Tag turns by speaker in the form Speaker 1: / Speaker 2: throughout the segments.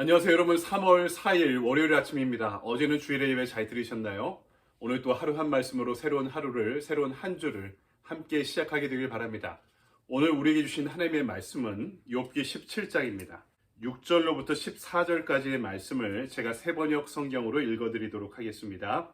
Speaker 1: 안녕하세요 여러분 3월 4일 월요일 아침입니다. 어제는 주일의 예배 잘 들으셨나요? 오늘 또 하루 한 말씀으로 새로운 하루를 새로운 한 주를 함께 시작하게 되길 바랍니다. 오늘 우리에게 주신 하나님의 말씀은 욥기 17장입니다. 6절로부터 14절까지의 말씀을 제가 세 번역 성경으로 읽어드리도록 하겠습니다.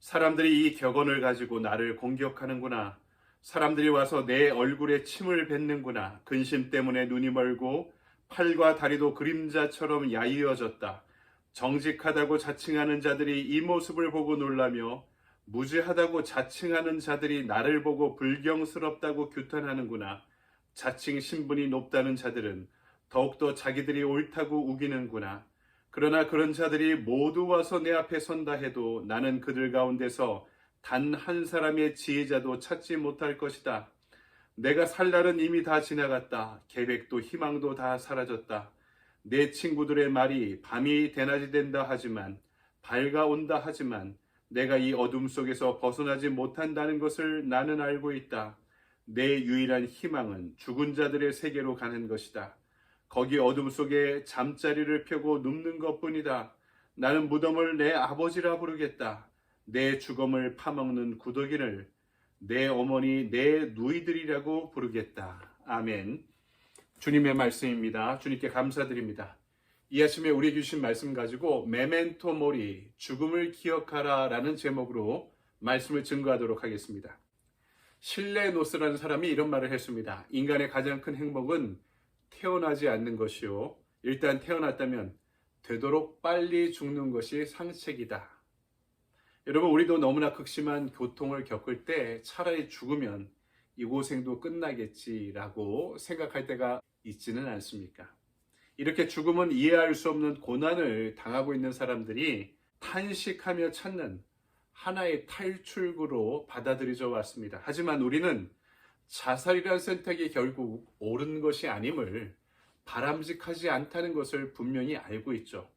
Speaker 1: 사람들이 이 격언을 가지고 나를 공격하는구나. 사람들이 와서 내 얼굴에 침을 뱉는구나. 근심 때문에 눈이 멀고 팔과 다리도 그림자처럼 야이어졌다. 정직하다고 자칭하는 자들이 이 모습을 보고 놀라며 무지하다고 자칭하는 자들이 나를 보고 불경스럽다고 규탄하는구나. 자칭 신분이 높다는 자들은 더욱더 자기들이 옳다고 우기는구나. 그러나 그런 자들이 모두 와서 내 앞에 선다 해도 나는 그들 가운데서 단 한 사람의 지혜자도 찾지 못할 것이다. 내가 살 날은 이미 다 지나갔다. 계획도 희망도 다 사라졌다. 내 친구들의 말이 밤이 대낮이 된다 하지만 밝아온다 하지만 내가 이 어둠 속에서 벗어나지 못한다는 것을 나는 알고 있다. 내 유일한 희망은 죽은 자들의 세계로 가는 것이다. 거기 어둠 속에 잠자리를 펴고 눕는 것뿐이다. 나는 무덤을 내 아버지라 부르겠다. 내 죽음을 파먹는 구더기를 내 어머니 내 누이들이라고 부르겠다. 아멘. 주님의 말씀입니다. 주님께 감사드립니다. 이 아침에 우리에게 주신 말씀 가지고 메멘토 모리 죽음을 기억하라 라는 제목으로 말씀을 증거하도록 하겠습니다. 실레노스라는 사람이 이런 말을 했습니다. 인간의 가장 큰 행복은 태어나지 않는 것이요. 일단 태어났다면 되도록 빨리 죽는 것이 상책이다. 여러분, 우리도 너무나 극심한 고통을 겪을 때 차라리 죽으면 이 고생도 끝나겠지라고 생각할 때가 있지는 않습니까? 이렇게 죽음은 이해할 수 없는 고난을 당하고 있는 사람들이 탄식하며 찾는 하나의 탈출구로 받아들여져 왔습니다. 하지만 우리는 자살이란 선택이 결국 옳은 것이 아님을 바람직하지 않다는 것을 분명히 알고 있죠.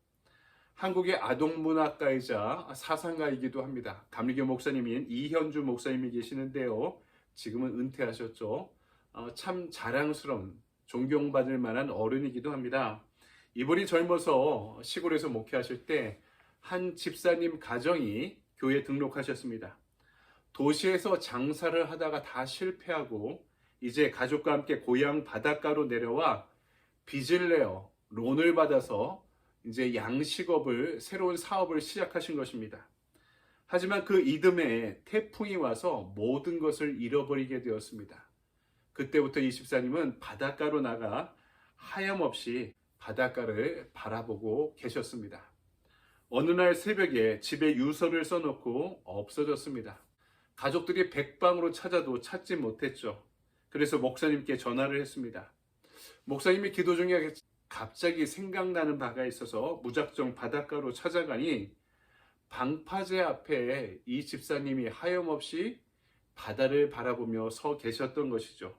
Speaker 1: 한국의 아동문학가이자 사상가이기도 합니다. 감리교 목사님인 이현주 목사님이 계시는데요. 지금은 은퇴하셨죠. 어, 참 자랑스러운 존경받을 만한 어른이기도 합니다. 이분이 젊어서 시골에서 목회하실 때 한 집사님 가정이 교회 등록하셨습니다. 도시에서 장사를 하다가 다 실패하고 이제 가족과 함께 고향 바닷가로 내려와 빚을 내어 론을 받아서 이제 양식업을 새로운 사업을 시작하신 것입니다. 하지만 그 이듬해 태풍이 와서 모든 것을 잃어버리게 되었습니다. 그때부터 이 집사님은 바닷가로 나가 하염없이 바닷가를 바라보고 계셨습니다. 어느 날 새벽에 집에 유서를 써놓고 없어졌습니다. 가족들이 백방으로 찾아도 찾지 못했죠. 그래서 목사님께 전화를 했습니다. 목사님이 기도 중에 갑자기 생각나는 바가 있어서 무작정 바닷가로 찾아가니 방파제 앞에 이 집사님이 하염없이 바다를 바라보며 서 계셨던 것이죠.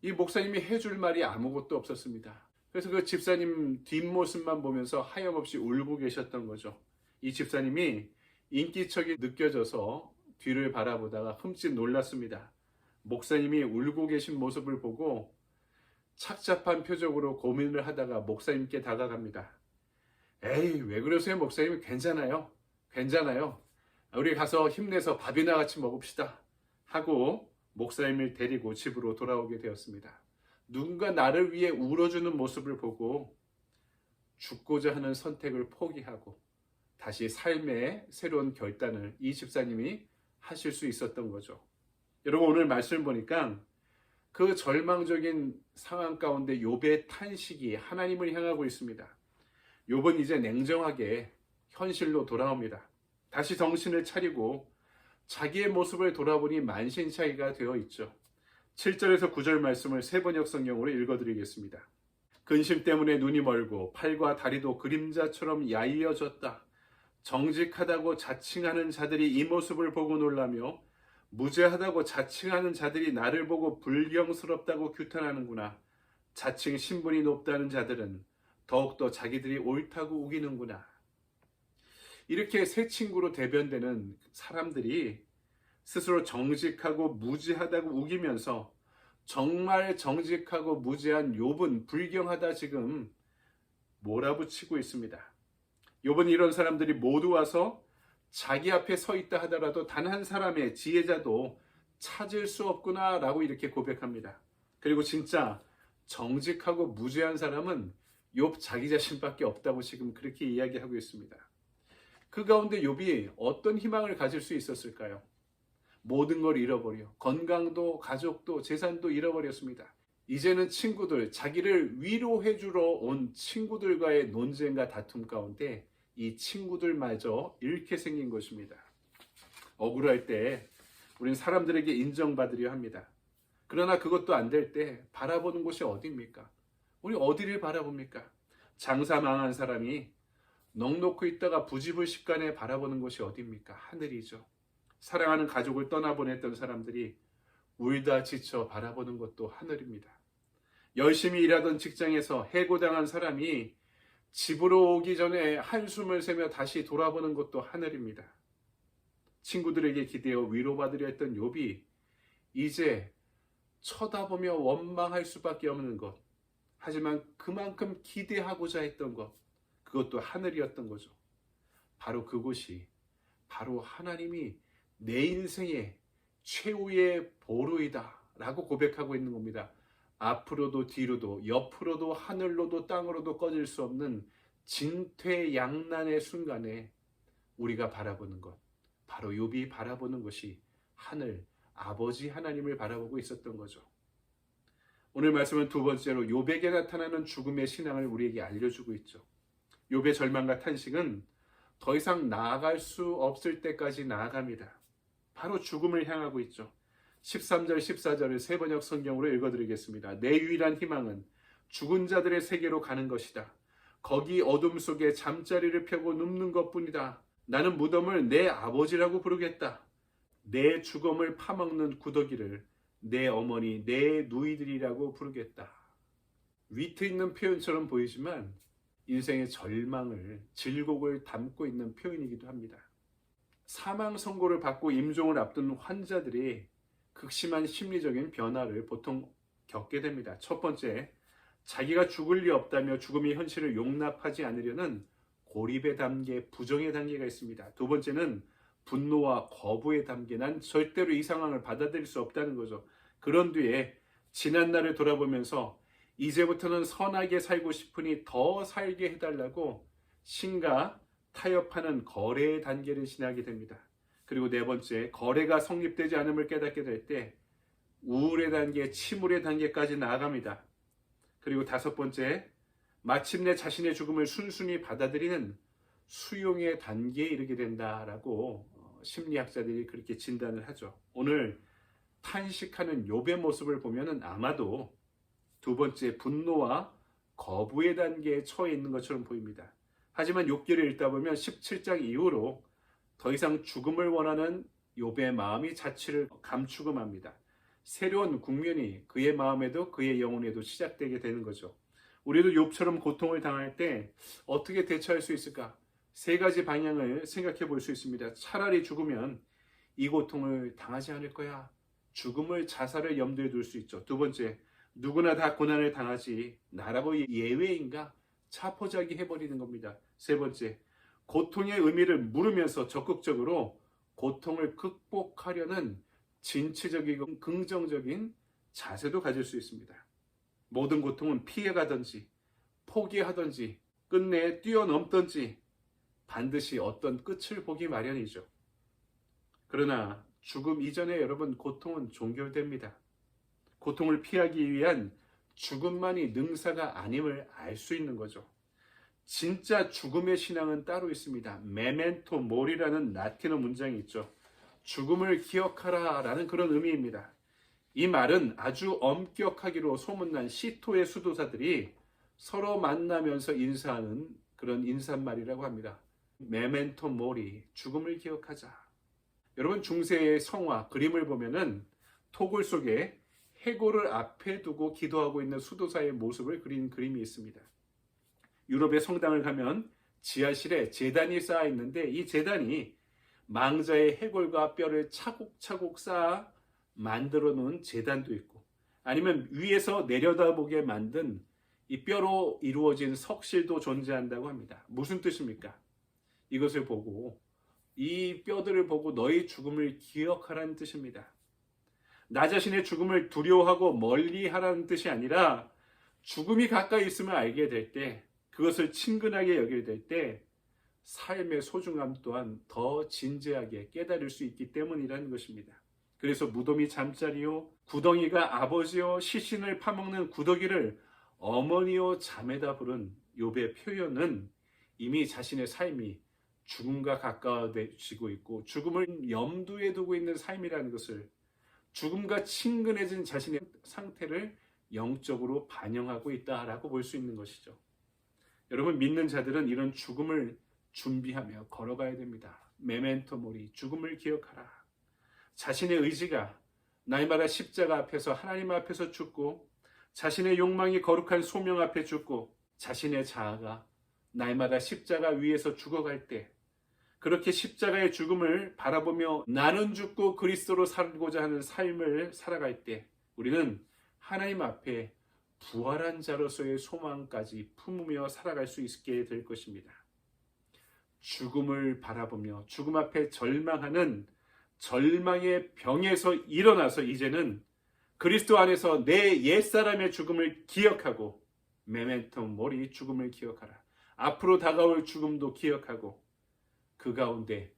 Speaker 1: 이 목사님이 해줄 말이 아무것도 없었습니다. 그래서 그 집사님 뒷모습만 보면서 하염없이 울고 계셨던 거죠. 이 집사님이 인기척이 느껴져서 뒤를 바라보다가 흠칫 놀랐습니다. 목사님이 울고 계신 모습을 보고 착잡한 표정으로 고민을 하다가 목사님께 다가갑니다. 에이, 왜 그러세요, 목사님? 괜찮아요. 괜찮아요. 우리 가서 힘내서 밥이나 같이 먹읍시다. 하고 목사님을 데리고 집으로 돌아오게 되었습니다. 누군가 나를 위해 울어주는 모습을 보고 죽고자 하는 선택을 포기하고 다시 삶의 새로운 결단을 이 집사님이 하실 수 있었던 거죠. 여러분 오늘 말씀을 보니까 그 절망적인 상황 가운데 욥의 탄식이 하나님을 향하고 있습니다. 욥은 이제 냉정하게 현실로 돌아옵니다. 다시 정신을 차리고 자기의 모습을 돌아보니 만신차이가 되어 있죠. 7절에서 9절 말씀을 세 번역 성경으로 읽어드리겠습니다. 근심 때문에 눈이 멀고 팔과 다리도 그림자처럼 야이어졌다. 정직하다고 자칭하는 자들이 이 모습을 보고 놀라며 무죄하다고 자칭하는 자들이 나를 보고 불경스럽다고 규탄하는구나. 자칭 신분이 높다는 자들은 더욱더 자기들이 옳다고 우기는구나. 이렇게 새 친구로 대변되는 사람들이 스스로 정직하고 무지하다고 우기면서 정말 정직하고 무지한 욥은 불경하다 지금 몰아붙이고 있습니다. 요번 이런 사람들이 모두 와서 자기 앞에 서 있다 하더라도 단 한 사람의 지혜자도 찾을 수 없구나 라고 이렇게 고백합니다. 그리고 진짜 정직하고 무죄한 사람은 욥 자기 자신밖에 없다고 지금 그렇게 이야기하고 있습니다. 그 가운데 욥이 어떤 희망을 가질 수 있었을까요? 모든 걸 잃어버려 건강도 가족도 재산도 잃어버렸습니다. 이제는 친구들 자기를 위로해 주러 온 친구들과의 논쟁과 다툼 가운데 이 친구들마저 잃게 생긴 것입니다. 억울할 때 우리는 사람들에게 인정받으려 합니다. 그러나 그것도 안 될 때 바라보는 곳이 어디입니까? 우리 어디를 바라봅니까? 장사 망한 사람이 넉놓고 있다가 부지불식간에 바라보는 곳이 어디입니까? 하늘이죠. 사랑하는 가족을 떠나보냈던 사람들이 울다 지쳐 바라보는 것도 하늘입니다. 열심히 일하던 직장에서 해고당한 사람이 집으로 오기 전에 한숨을 새며 다시 돌아보는 것도 하늘입니다. 친구들에게 기대어 위로받으려 했던 욥이 이제 쳐다보며 원망할 수밖에 없는 것. 하지만 그만큼 기대하고자 했던 것. 그것도 하늘이었던 거죠. 바로 그곳이 바로 하나님이 내 인생의 최후의 보루이다 라고 고백하고 있는 겁니다. 앞으로도 뒤로도 옆으로도 하늘로도 땅으로도 꺼질 수 없는 진퇴양난의 순간에 우리가 바라보는 것 바로 욥이 바라보는 것이 하늘 아버지 하나님을 바라보고 있었던 거죠. 오늘 말씀은 두 번째로 욥에게 나타나는 죽음의 신앙을 우리에게 알려주고 있죠. 욥의 절망과 탄식은 더 이상 나아갈 수 없을 때까지 나아갑니다. 바로 죽음을 향하고 있죠. 13절, 14절을 세 번역 성경으로 읽어드리겠습니다. 내 유일한 희망은 죽은 자들의 세계로 가는 것이다. 거기 어둠 속에 잠자리를 펴고 눕는 것 뿐이다. 나는 무덤을 내 아버지라고 부르겠다. 내 죽음을 파먹는 구더기를 내 어머니, 내 누이들이라고 부르겠다. 위트 있는 표현처럼 보이지만 인생의 절망을, 질곡을 담고 있는 표현이기도 합니다. 사망 선고를 받고 임종을 앞둔 환자들이 극심한 심리적인 변화를 보통 겪게 됩니다. 첫 번째, 자기가 죽을 리 없다며 죽음의 현실을 용납하지 않으려는 고립의 단계, 부정의 단계가 있습니다. 두 번째는 분노와 거부의 단계, 난 절대로 이 상황을 받아들일 수 없다는 거죠. 그런 뒤에 지난 날을 돌아보면서 이제부터는 선하게 살고 싶으니 더 살게 해달라고 신과 타협하는 거래의 단계를 지나게 됩니다. 그리고 네 번째, 거래가 성립되지 않음을 깨닫게 될 때 우울의 단계, 침울의 단계까지 나아갑니다. 그리고 다섯 번째, 마침내 자신의 죽음을 순순히 받아들이는 수용의 단계에 이르게 된다라고 어, 심리학자들이 그렇게 진단을 하죠. 오늘 탄식하는 욥의 모습을 보면은 아마도 두 번째 분노와 거부의 단계에 처해 있는 것처럼 보입니다. 하지만 욥기를 읽다 보면 17장 이후로 더 이상 죽음을 원하는 욥의 마음이 자취를 감추금합니다. 새로운 국면이 그의 마음에도 그의 영혼에도 시작되게 되는 거죠. 우리도 욥처럼 고통을 당할 때 어떻게 대처할 수 있을까? 세 가지 방향을 생각해 볼 수 있습니다. 차라리 죽으면 이 고통을 당하지 않을 거야. 죽음을 자살을 염두에 둘 수 있죠. 두 번째, 누구나 다 고난을 당하지 나라고 예외인가? 차포자기 해버리는 겁니다. 세 번째, 고통의 의미를 물으면서 적극적으로 고통을 극복하려는 진취적이고 긍정적인 자세도 가질 수 있습니다. 모든 고통은 피해가든지 포기하든지 끝내 뛰어넘든지 반드시 어떤 끝을 보기 마련이죠. 그러나 죽음 이전에 여러분 고통은 종결됩니다. 고통을 피하기 위한 죽음만이 능사가 아님을 알 수 있는 거죠. 진짜 죽음의 신앙은 따로 있습니다. 메멘토 모리라는 라틴어 문장이 있죠. 죽음을 기억하라 라는 그런 의미입니다. 이 말은 아주 엄격하기로 소문난 시토의 수도사들이 서로 만나면서 인사하는 그런 인사말이라고 합니다. 메멘토 모리, 죽음을 기억하자. 여러분 중세의 성화 그림을 보면은 토굴 속에 해골을 앞에 두고 기도하고 있는 수도사의 모습을 그린 그림이 있습니다. 유럽의 성당을 가면 지하실에 재단이 쌓아 있는데 이 재단이 망자의 해골과 뼈를 차곡차곡 쌓아 만들어 놓은 재단도 있고 아니면 위에서 내려다보게 만든 이 뼈로 이루어진 석실도 존재한다고 합니다. 무슨 뜻입니까? 이것을 보고 이 뼈들을 보고 너희 죽음을 기억하라는 뜻입니다. 나 자신의 죽음을 두려워하고 멀리 하라는 뜻이 아니라 죽음이 가까이 있음을 알게 될 때, 그것을 친근하게 여길 될 때, 삶의 소중함 또한 더 진지하게 깨달을 수 있기 때문이라는 것입니다. 그래서 무덤이 잠자리요, 구덩이가 아버지요, 시신을 파먹는 구더기를 어머니요, 자매다 부른 욥의 표현은 이미 자신의 삶이 죽음과 가까워지고 있고 죽음을 염두에 두고 있는 삶이라는 것을 죽음과 친근해진 자신의 상태를 영적으로 반영하고 있다라고 볼 수 있는 것이죠. 여러분 믿는 자들은 이런 죽음을 준비하며 걸어가야 됩니다. 메멘토 모리 죽음을 기억하라. 자신의 의지가 날마다 십자가 앞에서 하나님 앞에서 죽고 자신의 욕망이 거룩한 소명 앞에 죽고 자신의 자아가 날마다 십자가 위에서 죽어갈 때 그렇게 십자가의 죽음을 바라보며 나는 죽고 그리스도로 살고자 하는 삶을 살아갈 때 우리는 하나님 앞에 부활한 자로서의 소망까지 품으며 살아갈 수 있게 될 것입니다. 죽음을 바라보며 죽음 앞에 절망하는 절망의 병에서 일어나서 이제는 그리스도 안에서 내 옛사람의 죽음을 기억하고 메멘토 모리 죽음을 기억하라. 앞으로 다가올 죽음도 기억하고 그 가운데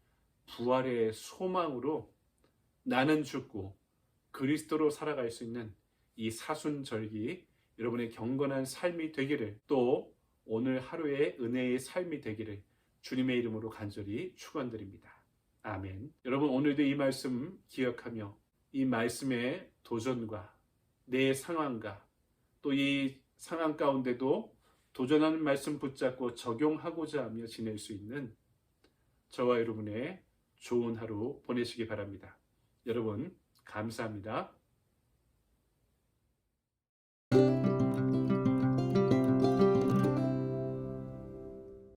Speaker 1: 부활의 소망으로 나는 죽고 그리스도로 살아갈 수 있는 이 사순절기 여러분의 경건한 삶이 되기를 또 오늘 하루의 은혜의 삶이 되기를 주님의 이름으로 간절히 축원드립니다. 아멘. 여러분 오늘도 이 말씀 기억하며 이 말씀의 도전과 내 상황과 또 이 상황 가운데도 도전하는 말씀 붙잡고 적용하고자 하며 지낼 수 있는 저와 여러분의 좋은 하루 보내시기 바랍니다. 여러분 감사합니다.